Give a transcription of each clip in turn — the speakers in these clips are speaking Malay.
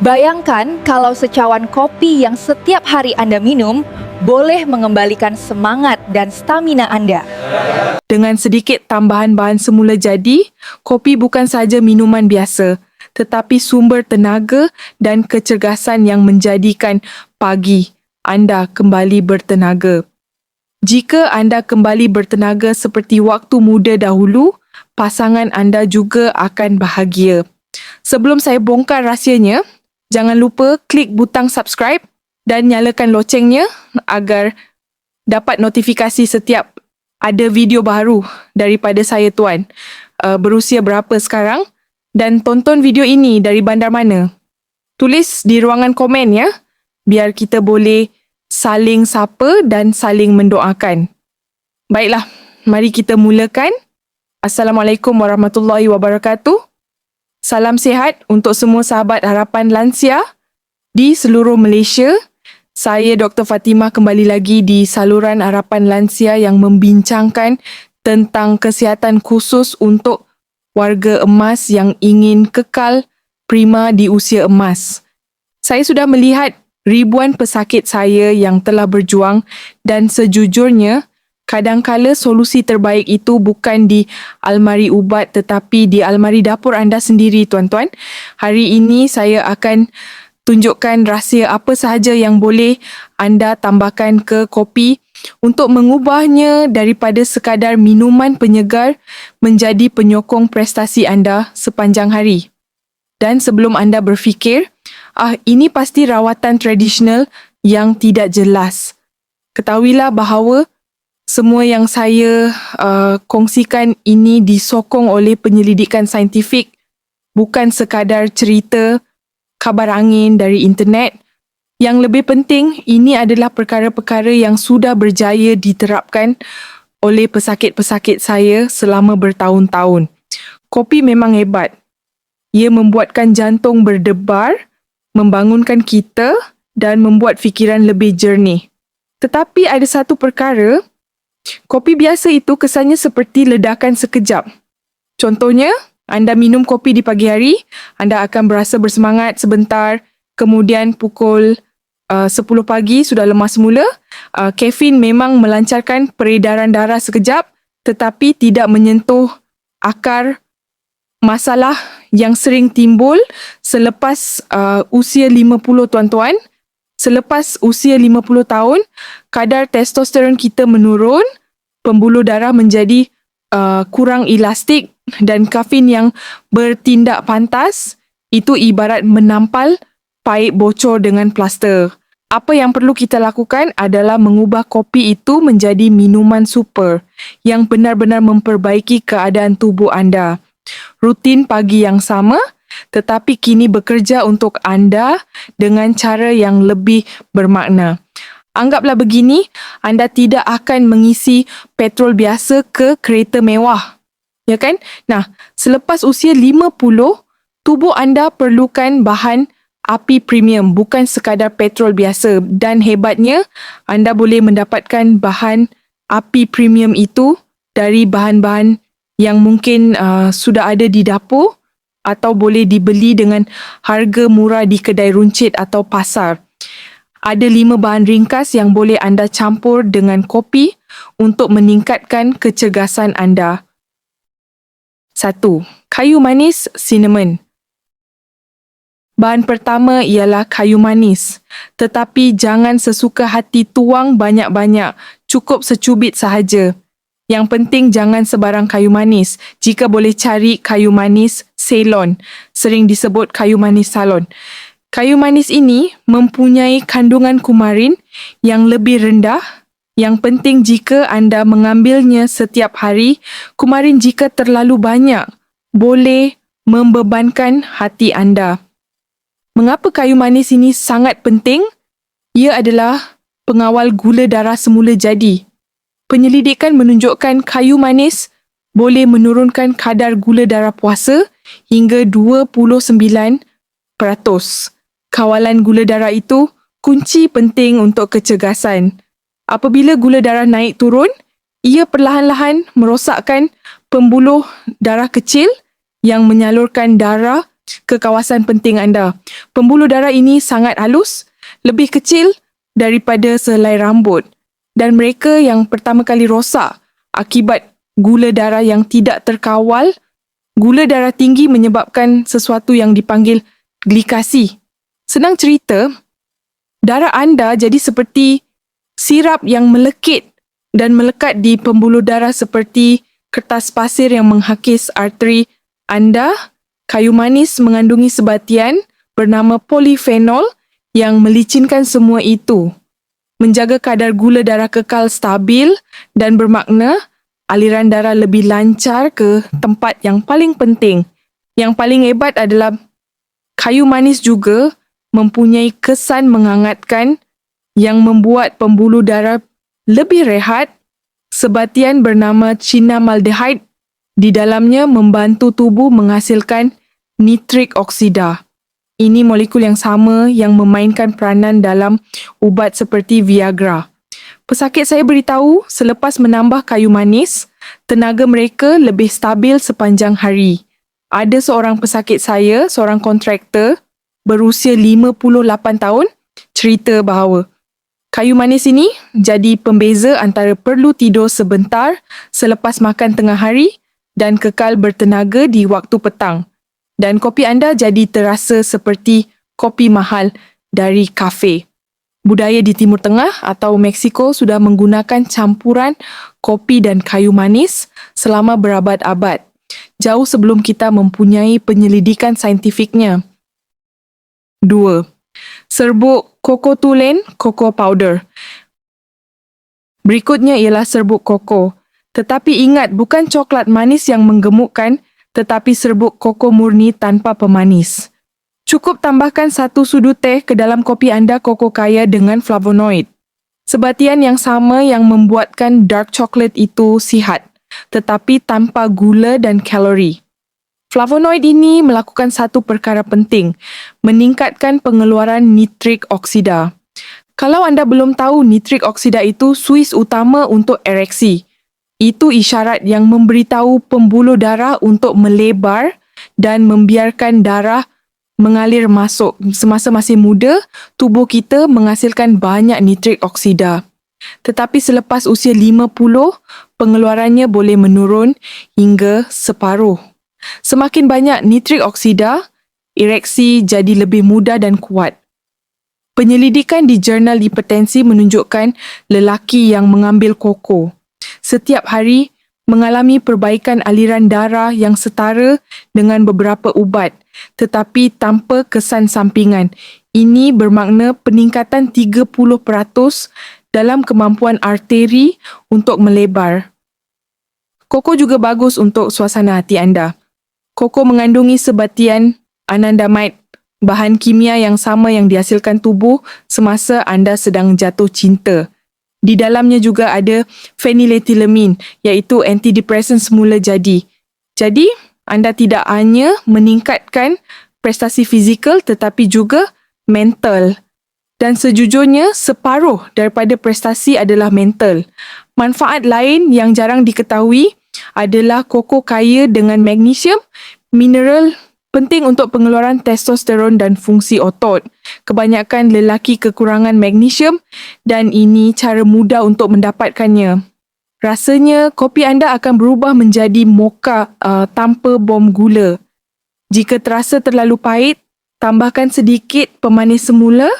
Bayangkan kalau secawan kopi yang setiap hari Anda minum boleh mengembalikan semangat dan stamina Anda. Dengan sedikit tambahan bahan semula jadi, kopi bukan saja minuman biasa, tetapi sumber tenaga dan kecergasan yang menjadikan pagi anda kembali bertenaga. Jika anda kembali bertenaga seperti waktu muda dahulu, pasangan anda juga akan bahagia. Sebelum saya bongkar rahsianya, jangan lupa klik butang subscribe dan nyalakan locengnya agar dapat notifikasi setiap ada video baru daripada saya tuan. Uh, berusia berapa sekarang dan tonton video ini dari bandar mana? Tulis di ruangan komen ya biar kita boleh saling sapa dan saling mendoakan. Baiklah, mari kita mulakan. Assalamualaikum warahmatullahi wabarakatuh. Salam sihat untuk semua sahabat harapan lansia di seluruh Malaysia. Saya Dr. Fatimah kembali lagi di saluran harapan lansia yang membincangkan tentang kesihatan khusus untuk warga emas yang ingin kekal prima di usia emas. Saya sudah melihat ribuan pesakit saya yang telah berjuang dan sejujurnya Kadangkala solusi terbaik itu bukan di almari ubat tetapi di almari dapur anda sendiri tuan-tuan. Hari ini saya akan tunjukkan rahsia apa sahaja yang boleh anda tambahkan ke kopi untuk mengubahnya daripada sekadar minuman penyegar menjadi penyokong prestasi anda sepanjang hari. Dan sebelum anda berfikir, ah ini pasti rawatan tradisional yang tidak jelas. Ketahuilah bahawa semua yang saya uh, kongsikan ini disokong oleh penyelidikan saintifik bukan sekadar cerita kabar angin dari internet. Yang lebih penting, ini adalah perkara-perkara yang sudah berjaya diterapkan oleh pesakit-pesakit saya selama bertahun-tahun. Kopi memang hebat. Ia membuatkan jantung berdebar, membangunkan kita dan membuat fikiran lebih jernih. Tetapi ada satu perkara Kopi biasa itu kesannya seperti ledakan sekejap. Contohnya, anda minum kopi di pagi hari, anda akan berasa bersemangat sebentar, kemudian pukul uh, 10 pagi sudah lemas semula. Uh, kafein memang melancarkan peredaran darah sekejap tetapi tidak menyentuh akar masalah yang sering timbul selepas uh, usia 50 tuan-tuan. Selepas usia 50 tahun, kadar testosteron kita menurun, pembuluh darah menjadi uh, kurang elastik dan kafein yang bertindak pantas itu ibarat menampal paip bocor dengan plaster. Apa yang perlu kita lakukan adalah mengubah kopi itu menjadi minuman super yang benar-benar memperbaiki keadaan tubuh anda. Rutin pagi yang sama, tetapi kini bekerja untuk anda dengan cara yang lebih bermakna. Anggaplah begini, anda tidak akan mengisi petrol biasa ke kereta mewah. Ya kan? Nah, selepas usia 50, tubuh anda perlukan bahan api premium, bukan sekadar petrol biasa. Dan hebatnya, anda boleh mendapatkan bahan api premium itu dari bahan-bahan yang mungkin uh, sudah ada di dapur atau boleh dibeli dengan harga murah di kedai runcit atau pasar. Ada lima bahan ringkas yang boleh anda campur dengan kopi untuk meningkatkan kecergasan anda. Satu, Kayu manis cinnamon. Bahan pertama ialah kayu manis. Tetapi jangan sesuka hati tuang banyak-banyak. Cukup secubit sahaja. Yang penting jangan sebarang kayu manis. Jika boleh cari kayu manis Ceylon, sering disebut kayu manis salon. Kayu manis ini mempunyai kandungan kumarin yang lebih rendah. Yang penting jika anda mengambilnya setiap hari, kumarin jika terlalu banyak boleh membebankan hati anda. Mengapa kayu manis ini sangat penting? Ia adalah pengawal gula darah semula jadi penyelidikan menunjukkan kayu manis boleh menurunkan kadar gula darah puasa hingga 29%. Kawalan gula darah itu kunci penting untuk kecergasan. Apabila gula darah naik turun, ia perlahan-lahan merosakkan pembuluh darah kecil yang menyalurkan darah ke kawasan penting anda. Pembuluh darah ini sangat halus, lebih kecil daripada selai rambut dan mereka yang pertama kali rosak akibat gula darah yang tidak terkawal. Gula darah tinggi menyebabkan sesuatu yang dipanggil glikasi. Senang cerita, darah anda jadi seperti sirap yang melekit dan melekat di pembuluh darah seperti kertas pasir yang menghakis arteri anda. Kayu manis mengandungi sebatian bernama polifenol yang melicinkan semua itu. Menjaga kadar gula darah kekal stabil dan bermakna aliran darah lebih lancar ke tempat yang paling penting. Yang paling hebat adalah kayu manis juga mempunyai kesan menghangatkan yang membuat pembuluh darah lebih rehat. Sebatian bernama cinnamaldehyde di dalamnya membantu tubuh menghasilkan nitrik oksida. Ini molekul yang sama yang memainkan peranan dalam ubat seperti Viagra. Pesakit saya beritahu selepas menambah kayu manis, tenaga mereka lebih stabil sepanjang hari. Ada seorang pesakit saya, seorang kontraktor berusia 58 tahun, cerita bahawa kayu manis ini jadi pembeza antara perlu tidur sebentar selepas makan tengah hari dan kekal bertenaga di waktu petang dan kopi anda jadi terasa seperti kopi mahal dari kafe. Budaya di Timur Tengah atau Meksiko sudah menggunakan campuran kopi dan kayu manis selama berabad-abad, jauh sebelum kita mempunyai penyelidikan saintifiknya. 2. Serbuk koko tulen, koko powder. Berikutnya ialah serbuk koko. Tetapi ingat, bukan coklat manis yang menggemukkan, tetapi serbuk koko murni tanpa pemanis. Cukup tambahkan satu sudu teh ke dalam kopi anda koko kaya dengan flavonoid. Sebatian yang sama yang membuatkan dark chocolate itu sihat, tetapi tanpa gula dan kalori. Flavonoid ini melakukan satu perkara penting, meningkatkan pengeluaran nitrik oksida. Kalau anda belum tahu nitrik oksida itu suis utama untuk ereksi. Itu isyarat yang memberitahu pembuluh darah untuk melebar dan membiarkan darah mengalir masuk. Semasa masih muda, tubuh kita menghasilkan banyak nitrik oksida. Tetapi selepas usia 50, pengeluarannya boleh menurun hingga separuh. Semakin banyak nitrik oksida, ereksi jadi lebih mudah dan kuat. Penyelidikan di jurnal hipertensi menunjukkan lelaki yang mengambil koko setiap hari mengalami perbaikan aliran darah yang setara dengan beberapa ubat tetapi tanpa kesan sampingan. Ini bermakna peningkatan 30% dalam kemampuan arteri untuk melebar. Koko juga bagus untuk suasana hati anda. Koko mengandungi sebatian anandamide, bahan kimia yang sama yang dihasilkan tubuh semasa anda sedang jatuh cinta. Di dalamnya juga ada phenylethylamine iaitu antidepresan semula jadi. Jadi, anda tidak hanya meningkatkan prestasi fizikal tetapi juga mental. Dan sejujurnya, separuh daripada prestasi adalah mental. Manfaat lain yang jarang diketahui adalah koko kaya dengan magnesium, mineral Penting untuk pengeluaran testosteron dan fungsi otot. Kebanyakan lelaki kekurangan magnesium dan ini cara mudah untuk mendapatkannya. Rasanya kopi anda akan berubah menjadi mocha uh, tanpa bom gula. Jika terasa terlalu pahit, tambahkan sedikit pemanis semula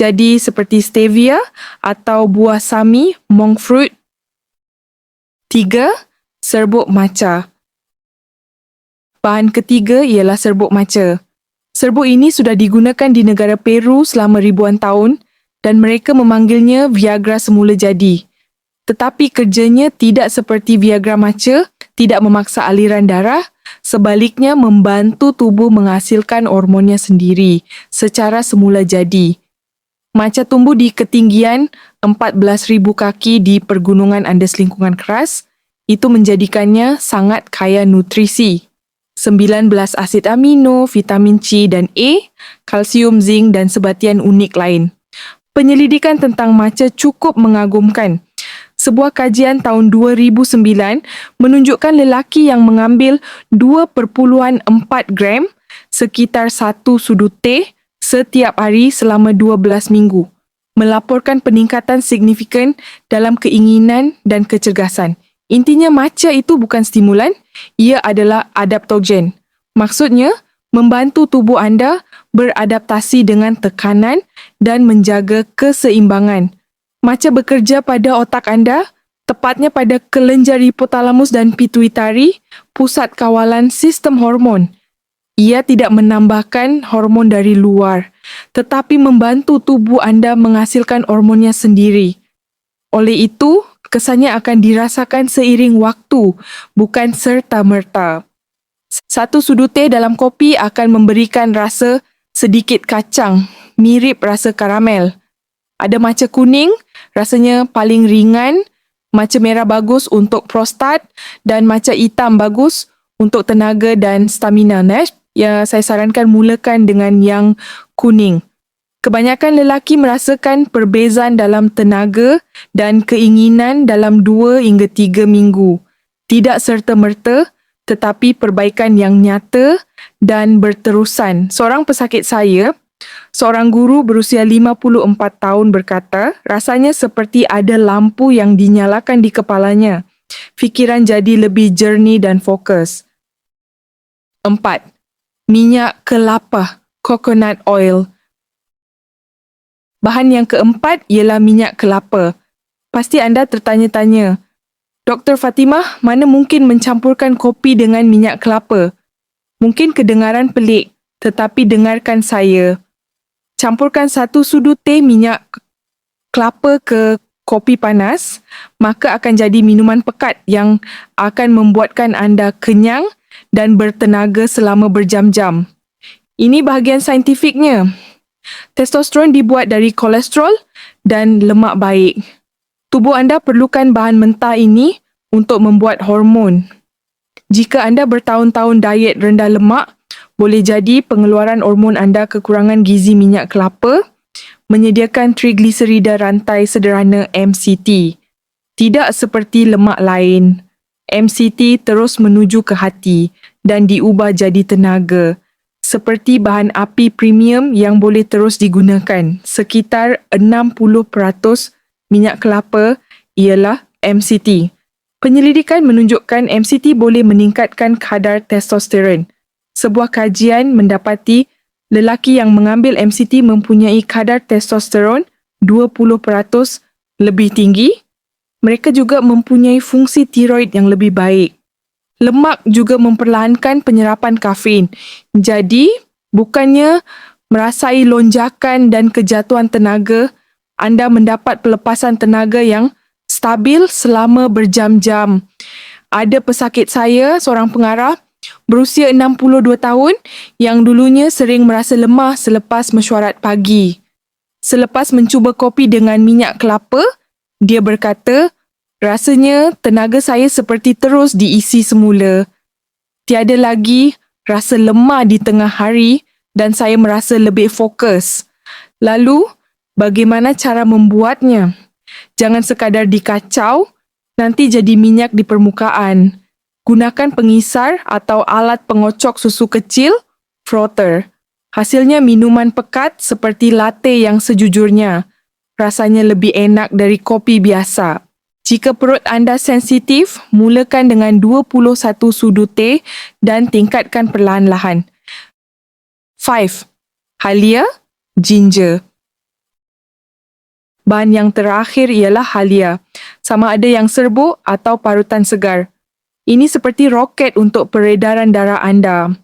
jadi seperti stevia atau buah sami, monk fruit. 3. Serbuk matcha. Bahan ketiga ialah serbuk maca. Serbuk ini sudah digunakan di negara Peru selama ribuan tahun dan mereka memanggilnya Viagra semula jadi. Tetapi kerjanya tidak seperti Viagra maca, tidak memaksa aliran darah, sebaliknya membantu tubuh menghasilkan hormonnya sendiri secara semula jadi. Maca tumbuh di ketinggian 14,000 kaki di pergunungan Andes lingkungan keras, itu menjadikannya sangat kaya nutrisi. 19 asid amino, vitamin C dan A, kalsium, zinc dan sebatian unik lain. Penyelidikan tentang maca cukup mengagumkan. Sebuah kajian tahun 2009 menunjukkan lelaki yang mengambil 2.4 gram sekitar satu sudut teh setiap hari selama 12 minggu. Melaporkan peningkatan signifikan dalam keinginan dan kecergasan. Intinya matcha itu bukan stimulan, ia adalah adaptogen. Maksudnya, membantu tubuh anda beradaptasi dengan tekanan dan menjaga keseimbangan. Matcha bekerja pada otak anda, tepatnya pada kelenjar hipotalamus dan pituitari, pusat kawalan sistem hormon. Ia tidak menambahkan hormon dari luar, tetapi membantu tubuh anda menghasilkan hormonnya sendiri. Oleh itu, kesannya akan dirasakan seiring waktu, bukan serta-merta. Satu sudut teh dalam kopi akan memberikan rasa sedikit kacang, mirip rasa karamel. Ada matcha kuning, rasanya paling ringan, matcha merah bagus untuk prostat dan matcha hitam bagus untuk tenaga dan stamina. Nash, ya saya sarankan mulakan dengan yang kuning. Kebanyakan lelaki merasakan perbezaan dalam tenaga dan keinginan dalam dua hingga tiga minggu. Tidak serta-merta, tetapi perbaikan yang nyata dan berterusan. Seorang pesakit saya, seorang guru berusia 54 tahun berkata, rasanya seperti ada lampu yang dinyalakan di kepalanya. Fikiran jadi lebih jernih dan fokus. Empat, minyak kelapa, coconut oil. Bahan yang keempat ialah minyak kelapa. Pasti anda tertanya-tanya, Dr. Fatimah, mana mungkin mencampurkan kopi dengan minyak kelapa? Mungkin kedengaran pelik, tetapi dengarkan saya. Campurkan satu sudut teh minyak kelapa ke kopi panas, maka akan jadi minuman pekat yang akan membuatkan anda kenyang dan bertenaga selama berjam-jam. Ini bahagian saintifiknya. Testosteron dibuat dari kolesterol dan lemak baik. Tubuh anda perlukan bahan mentah ini untuk membuat hormon. Jika anda bertahun-tahun diet rendah lemak, boleh jadi pengeluaran hormon anda kekurangan gizi minyak kelapa, menyediakan trigliserida rantai sederhana MCT. Tidak seperti lemak lain. MCT terus menuju ke hati dan diubah jadi tenaga seperti bahan api premium yang boleh terus digunakan. Sekitar 60% minyak kelapa ialah MCT. Penyelidikan menunjukkan MCT boleh meningkatkan kadar testosteron. Sebuah kajian mendapati lelaki yang mengambil MCT mempunyai kadar testosteron 20% lebih tinggi. Mereka juga mempunyai fungsi tiroid yang lebih baik. Lemak juga memperlahankan penyerapan kafein. Jadi, bukannya merasai lonjakan dan kejatuhan tenaga, anda mendapat pelepasan tenaga yang stabil selama berjam-jam. Ada pesakit saya, seorang pengarah, berusia 62 tahun yang dulunya sering merasa lemah selepas mesyuarat pagi. Selepas mencuba kopi dengan minyak kelapa, dia berkata, Rasanya tenaga saya seperti terus diisi semula. Tiada lagi rasa lemah di tengah hari dan saya merasa lebih fokus. Lalu, bagaimana cara membuatnya? Jangan sekadar dikacau, nanti jadi minyak di permukaan. Gunakan pengisar atau alat pengocok susu kecil, frother. Hasilnya minuman pekat seperti latte yang sejujurnya. Rasanya lebih enak dari kopi biasa. Jika perut anda sensitif, mulakan dengan 21 sudut teh dan tingkatkan perlahan-lahan. 5. Halia, ginger. Bahan yang terakhir ialah halia, sama ada yang serbuk atau parutan segar. Ini seperti roket untuk peredaran darah anda.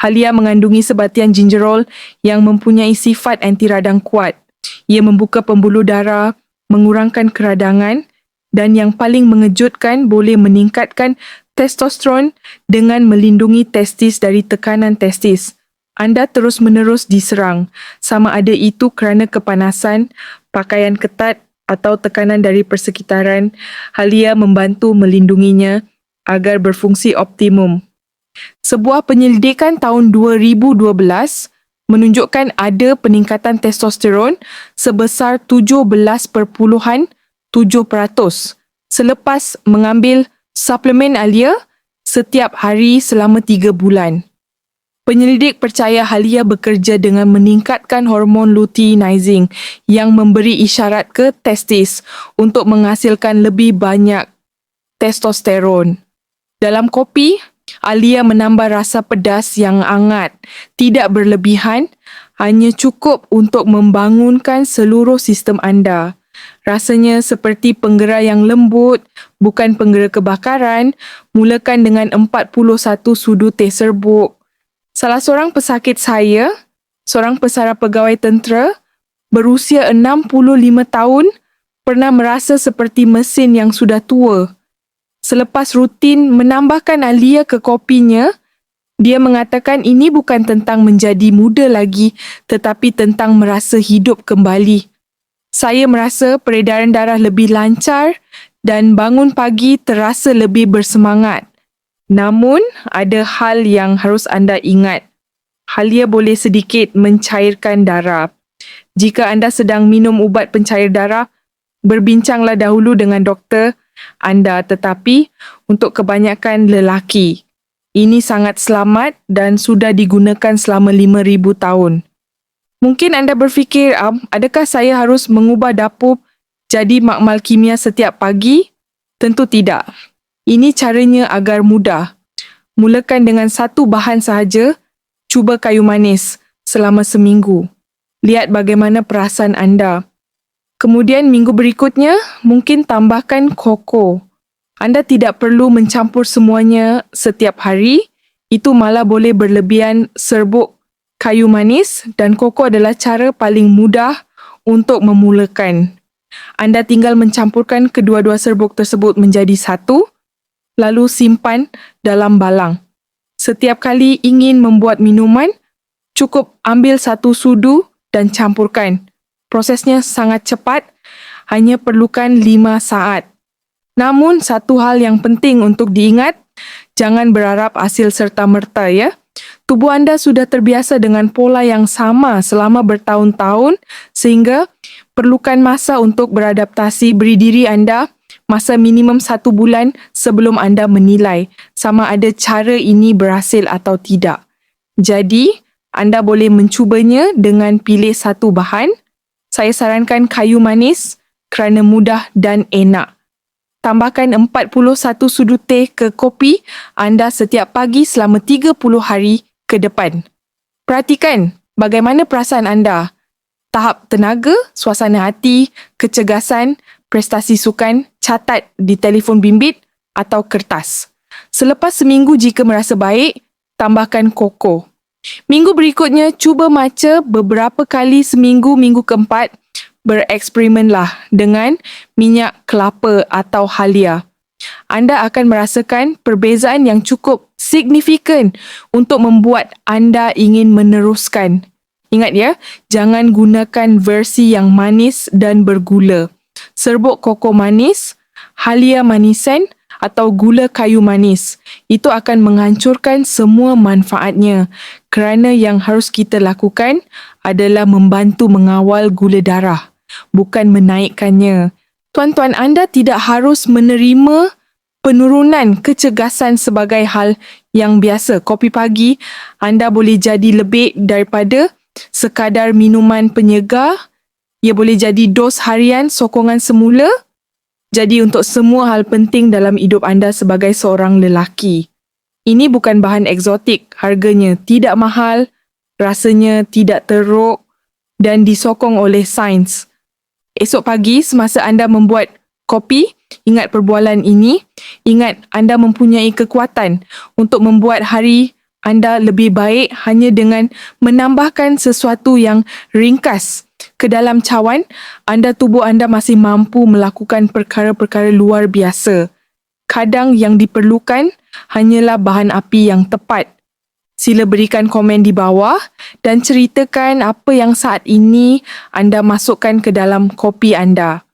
Halia mengandungi sebatian gingerol yang mempunyai sifat anti radang kuat. Ia membuka pembuluh darah, mengurangkan keradangan dan yang paling mengejutkan boleh meningkatkan testosteron dengan melindungi testis dari tekanan testis. Anda terus-menerus diserang, sama ada itu kerana kepanasan, pakaian ketat atau tekanan dari persekitaran, Halia membantu melindunginya agar berfungsi optimum. Sebuah penyelidikan tahun 2012 menunjukkan ada peningkatan testosteron sebesar 17.0 7% selepas mengambil suplemen alia setiap hari selama 3 bulan. Penyelidik percaya Halia bekerja dengan meningkatkan hormon luteinizing yang memberi isyarat ke testis untuk menghasilkan lebih banyak testosteron. Dalam kopi, Alia menambah rasa pedas yang hangat, tidak berlebihan, hanya cukup untuk membangunkan seluruh sistem anda. Rasanya seperti penggerak yang lembut, bukan penggerak kebakaran, mulakan dengan 41 sudu teh serbuk. Salah seorang pesakit saya, seorang pesara pegawai tentera, berusia 65 tahun, pernah merasa seperti mesin yang sudah tua. Selepas rutin menambahkan alia ke kopinya, dia mengatakan ini bukan tentang menjadi muda lagi tetapi tentang merasa hidup kembali. Saya merasa peredaran darah lebih lancar dan bangun pagi terasa lebih bersemangat. Namun, ada hal yang harus anda ingat. Halia boleh sedikit mencairkan darah. Jika anda sedang minum ubat pencair darah, berbincanglah dahulu dengan doktor anda tetapi untuk kebanyakan lelaki. Ini sangat selamat dan sudah digunakan selama 5000 tahun. Mungkin anda berfikir, um, adakah saya harus mengubah dapur jadi makmal kimia setiap pagi? Tentu tidak. Ini caranya agar mudah. Mulakan dengan satu bahan sahaja, cuba kayu manis selama seminggu. Lihat bagaimana perasaan anda. Kemudian minggu berikutnya, mungkin tambahkan koko. Anda tidak perlu mencampur semuanya setiap hari. Itu malah boleh berlebihan serbuk kayu manis dan koko adalah cara paling mudah untuk memulakan. Anda tinggal mencampurkan kedua-dua serbuk tersebut menjadi satu, lalu simpan dalam balang. Setiap kali ingin membuat minuman, cukup ambil satu sudu dan campurkan. Prosesnya sangat cepat, hanya perlukan 5 saat. Namun satu hal yang penting untuk diingat, jangan berharap hasil serta-merta ya. Tubuh anda sudah terbiasa dengan pola yang sama selama bertahun-tahun sehingga perlukan masa untuk beradaptasi beri diri anda masa minimum satu bulan sebelum anda menilai sama ada cara ini berhasil atau tidak. Jadi, anda boleh mencubanya dengan pilih satu bahan. Saya sarankan kayu manis kerana mudah dan enak. Tambahkan 41 sudut teh ke kopi anda setiap pagi selama 30 hari ke depan. Perhatikan bagaimana perasaan anda. Tahap tenaga, suasana hati, kecergasan, prestasi sukan, catat di telefon bimbit atau kertas. Selepas seminggu jika merasa baik, tambahkan koko. Minggu berikutnya, cuba maca beberapa kali seminggu minggu keempat bereksperimenlah dengan minyak kelapa atau halia. Anda akan merasakan perbezaan yang cukup signifikan untuk membuat anda ingin meneruskan. Ingat ya, jangan gunakan versi yang manis dan bergula serbuk koko manis, halia manisan atau gula kayu manis. Itu akan menghancurkan semua manfaatnya kerana yang harus kita lakukan adalah membantu mengawal gula darah, bukan menaikkannya. Tuan-tuan anda tidak harus menerima penurunan kecergasan sebagai hal yang biasa. Kopi pagi anda boleh jadi lebih daripada sekadar minuman penyegar ia boleh jadi dos harian sokongan semula. Jadi untuk semua hal penting dalam hidup anda sebagai seorang lelaki. Ini bukan bahan eksotik, harganya tidak mahal, rasanya tidak teruk dan disokong oleh sains. Esok pagi semasa anda membuat kopi, ingat perbualan ini, ingat anda mempunyai kekuatan untuk membuat hari anda lebih baik hanya dengan menambahkan sesuatu yang ringkas ke dalam cawan, anda tubuh anda masih mampu melakukan perkara-perkara luar biasa. Kadang yang diperlukan hanyalah bahan api yang tepat. Sila berikan komen di bawah dan ceritakan apa yang saat ini anda masukkan ke dalam kopi anda.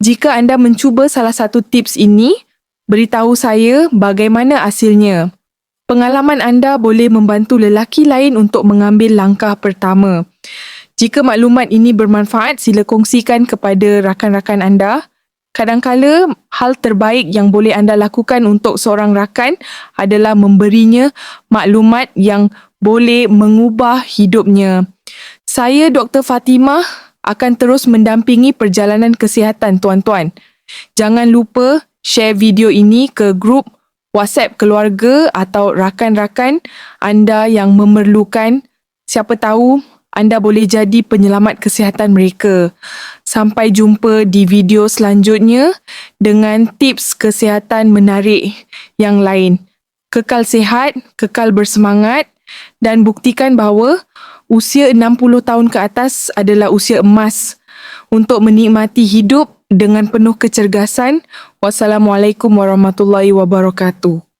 Jika anda mencuba salah satu tips ini, beritahu saya bagaimana hasilnya. Pengalaman anda boleh membantu lelaki lain untuk mengambil langkah pertama. Jika maklumat ini bermanfaat, sila kongsikan kepada rakan-rakan anda. Kadangkala hal terbaik yang boleh anda lakukan untuk seorang rakan adalah memberinya maklumat yang boleh mengubah hidupnya. Saya Dr. Fatimah akan terus mendampingi perjalanan kesihatan tuan-tuan. Jangan lupa share video ini ke grup WhatsApp keluarga atau rakan-rakan anda yang memerlukan. Siapa tahu anda boleh jadi penyelamat kesihatan mereka. Sampai jumpa di video selanjutnya dengan tips kesihatan menarik yang lain. Kekal sihat, kekal bersemangat dan buktikan bahawa usia 60 tahun ke atas adalah usia emas untuk menikmati hidup dengan penuh kecergasan. Wassalamualaikum warahmatullahi wabarakatuh.